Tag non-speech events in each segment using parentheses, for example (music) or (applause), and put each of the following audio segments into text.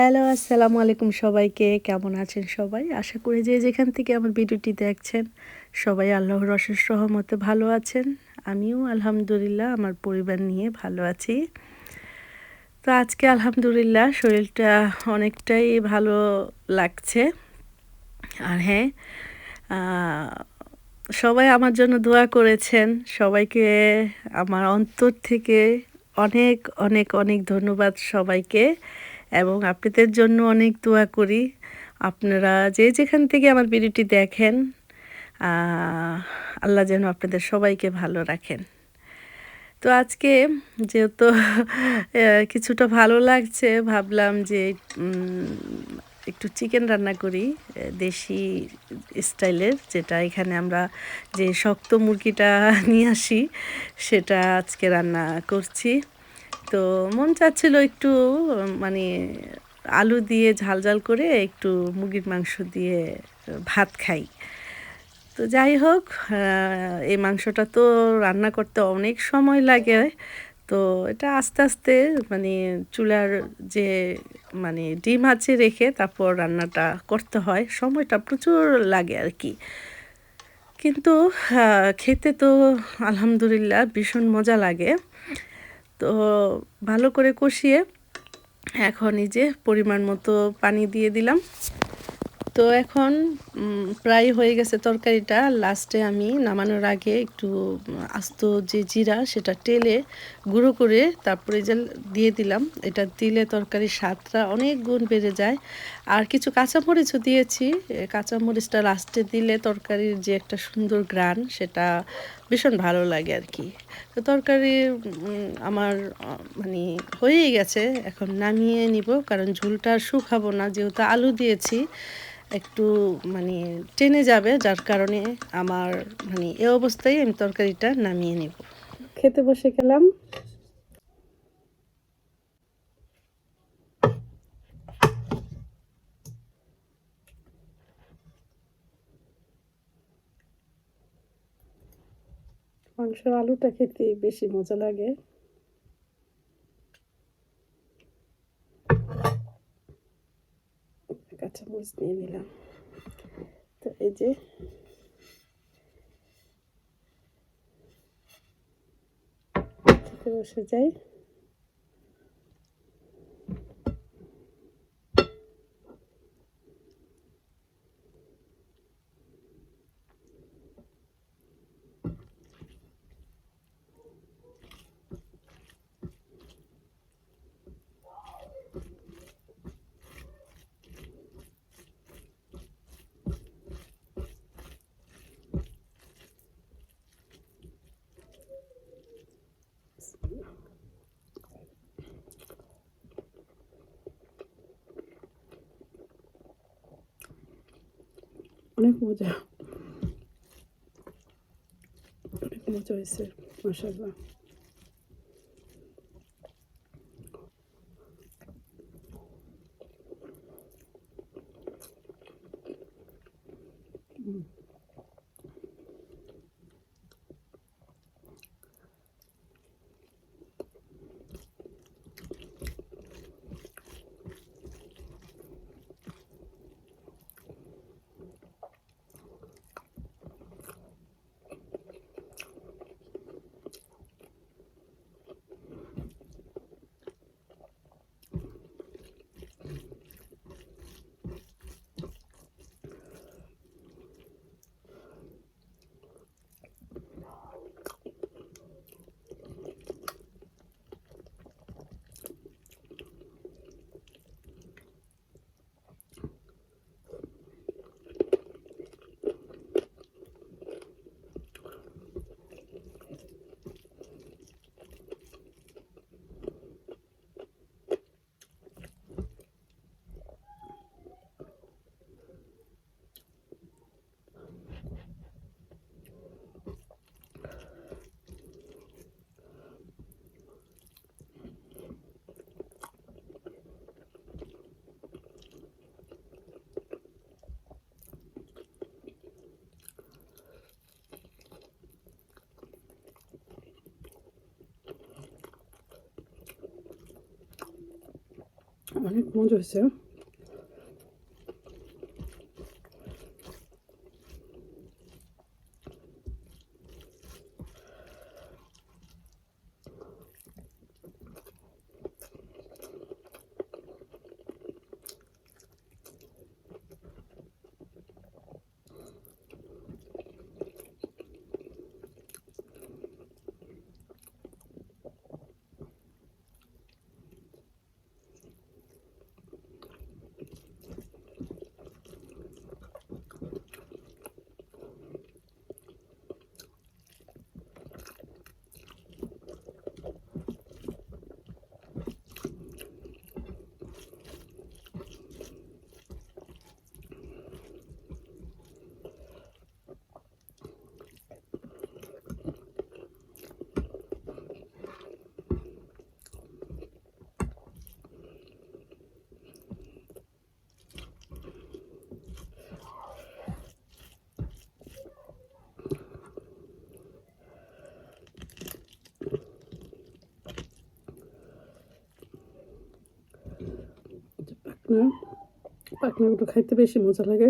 Hello, আসসালামু আলাইকুম সবাইকে। কেমন আছেন সবাই? আশা করি যে যেখান থেকে আমার ভিডিওটি দেখছেন, সবাই আল্লাহর অশেষ রহমতে ভালো আছেন। আমিও আলহামদুলিল্লাহ, আমার পরিবার নিয়ে ভালো আছি। তো আজকে আলহামদুলিল্লাহ শরীরটা অনেকটাই ভালো লাগছে। আর হ্যাঁ সবাই আমার জন্য দোয়া করেছেন। সবাইকে আমার অন্তর থেকে অনেক অনেক অনেক ধন্যবাদ সবাইকে। এবং আপনাদের জন্য অনেক দোয়া করি। আপনারা যে যেখান থেকে আমার ভিডিওটি দেখেন আল্লাহ যেন আপনাদের সবাইকে ভালো রাখেন। তো আজকে যেহেতু কিছুটা ভালো লাগছে, ভাবলাম যে একটু চিকেন রান্না করি দেশি স্টাইলের, যেটা এখানে আমরা যে শক্ত মুরগিটা (laughs) নিয়ে আসি, সেটা আজকে রান্না করছি। তো মন চাচ্ছিল একটু মানে আলু দিয়ে ঝাল ঝাল করে একটু মুরগির মাংস দিয়ে ভাত খাই। তো যাই হোক এই মাংসটা তো রান্না করতে অনেক সময় লাগে। তো এটা আস্তে আস্তে মানে চুলার যে মানে ডিম আছে রেখে তারপর রান্নাটা করতে হয়। সময়টা প্রচুর লাগে আর কি। কিন্তু খেতে তো আলহামদুলিল্লাহ ভীষণ মজা লাগে। তো ভালো করে কষিয়ে এখন এই যে পরিমাণ মতো পানি দিয়ে দিলাম। তো এখন প্রায় হয়ে গেছে তরকারিটা। লাস্টে আমি নামানোর আগে একটু আস্ত যে জিরা, সেটা টেলে গুঁড়ো করে তারপরে যে দিয়ে দিলাম। এটা দিলে তরকারির স্বাদটা অনেক গুণ বেড়ে যায়। আর কিছু কাঁচামরিচও দিয়েছি। কাঁচামরিচটা লাস্টে দিলে তরকারির যে একটা সুন্দর গ্রান সেটা ভীষণ ভালো লাগে আর কি। তো তরকারি আমার মানে হয়েই গেছে। এখন নামিয়ে নিব, কারণ ঝুলটা শুকাবো না। যেহেতু আলু দিয়েছি, একটু মানে টেনে যাবে, যার কারণে আমার মানে এ অবস্থায় আমি তরকারিটা নামিয়ে নেব। খেতে বসে গেলাম। মাংসের আলুটা খেতে বেশি মজা লাগে। কাঁচামরিচ নিয়ে নিলাম। তো এই যে বসে যাই। অনেক মজা অনেক মজা হয়েছে মাসাল্লাহ Mm-hmm. মশাল্লা অনেক মজা হয়েছে পাকনা পাকনাগুলো খাইতে বেশি মজা লাগে।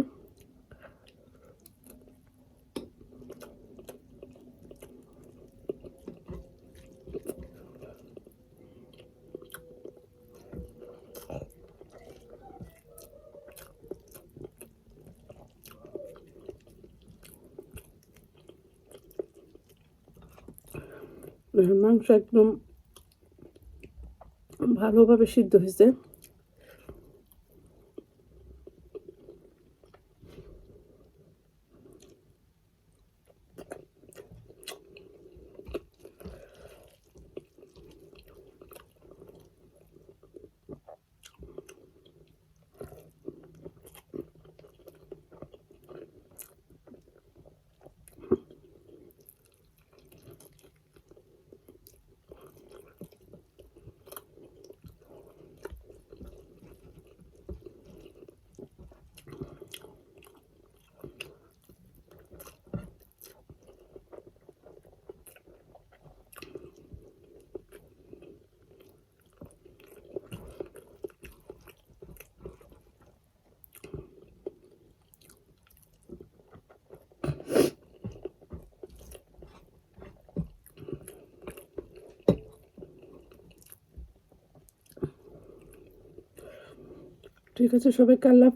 মাংস একদম ভালোভাবে সিদ্ধ হয়েছে। ঠিক আছে সবাই কাল্লা